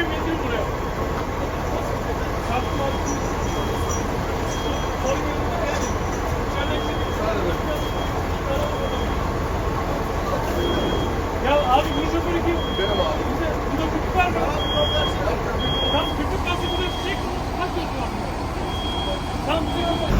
Çünkü mezun buraya. Çarpma. Ya abi bu şoförü kim? Benim abi. Bize, burada kütük var mı? Tam kütük nasıl burada çiçek? Kaç gözü var? Tam bize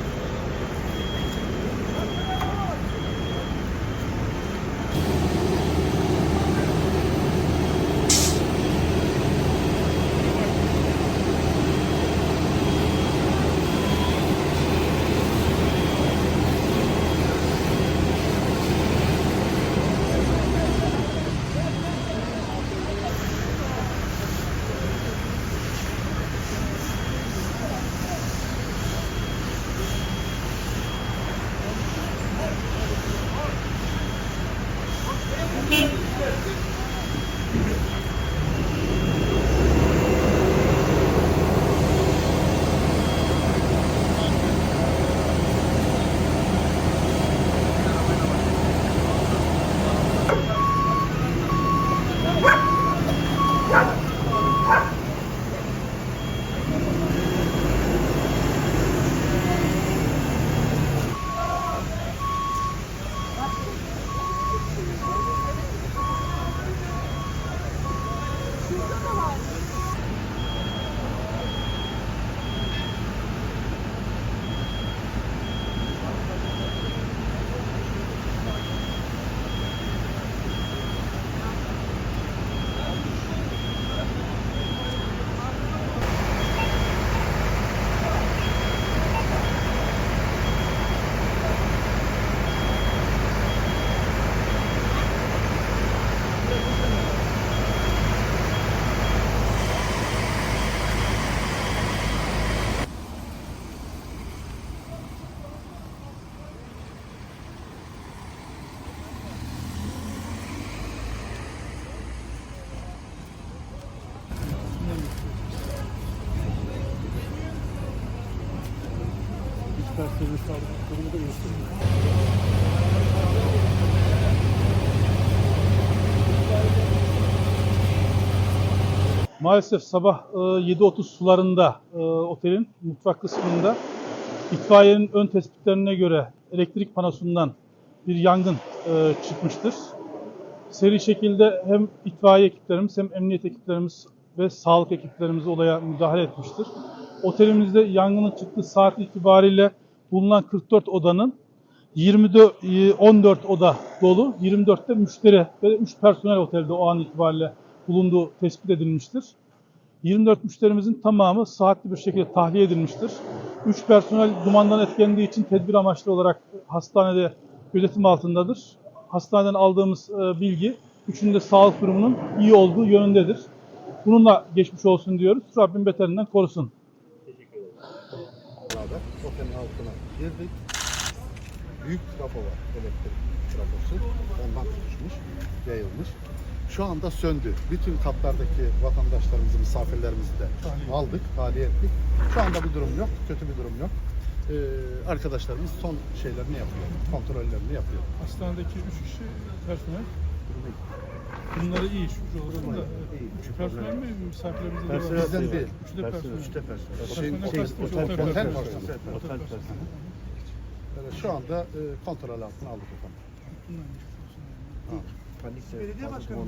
gelsin. Şey, aslan. Maalesef sabah e, 7.30 sularında e, otelin mutfak kısmında itfaiyenin ön tespitlerine göre elektrik panosundan bir yangın e, çıkmıştır. Seri şekilde hem itfaiye ekiplerimiz hem emniyet ekiplerimiz ve sağlık ekiplerimiz olaya müdahale etmiştir. Otelimizde yangının çıktığı saat itibariyle bulunan 44 odanın 24 e, 14 oda dolu, 24'te müşteri ve 3 personel otelde o an itibariyle bulunduğu tespit edilmiştir. 24 müşterimizin tamamı saatli bir şekilde tahliye edilmiştir. 3 personel dumandan etkilendiği için tedbir amaçlı olarak hastanede gözetim altındadır. Hastaneden aldığımız e, bilgi üçünün de sağlık durumunun iyi olduğu yönündedir. Bununla geçmiş olsun diyoruz. Rabbim beterinden korusun. Otelin altına girdik. Büyük trafo var, elektrik trafosu. Ondan tutuşmuş, yayılmış. Şu anda söndü. Bütün katlardaki vatandaşlarımızı, misafirlerimizi de aldık, tahliye ettik. Şu anda bir durum yok, kötü bir durum yok. Ee, arkadaşlarımız son şeylerini yapıyor, kontrollerini yapıyor. Hastanedeki 3 kişi personel. Bunları iyi şükür olsun da. İyi. Personel mi misafirlerimizin de Personel Bizden değil. Üçü de personel. Üçte personel. Personel Şey- şey, otel, otel. Otel. Evet, Şu anda e, kontrol altına aldık efendim. Panik Belediye başkanı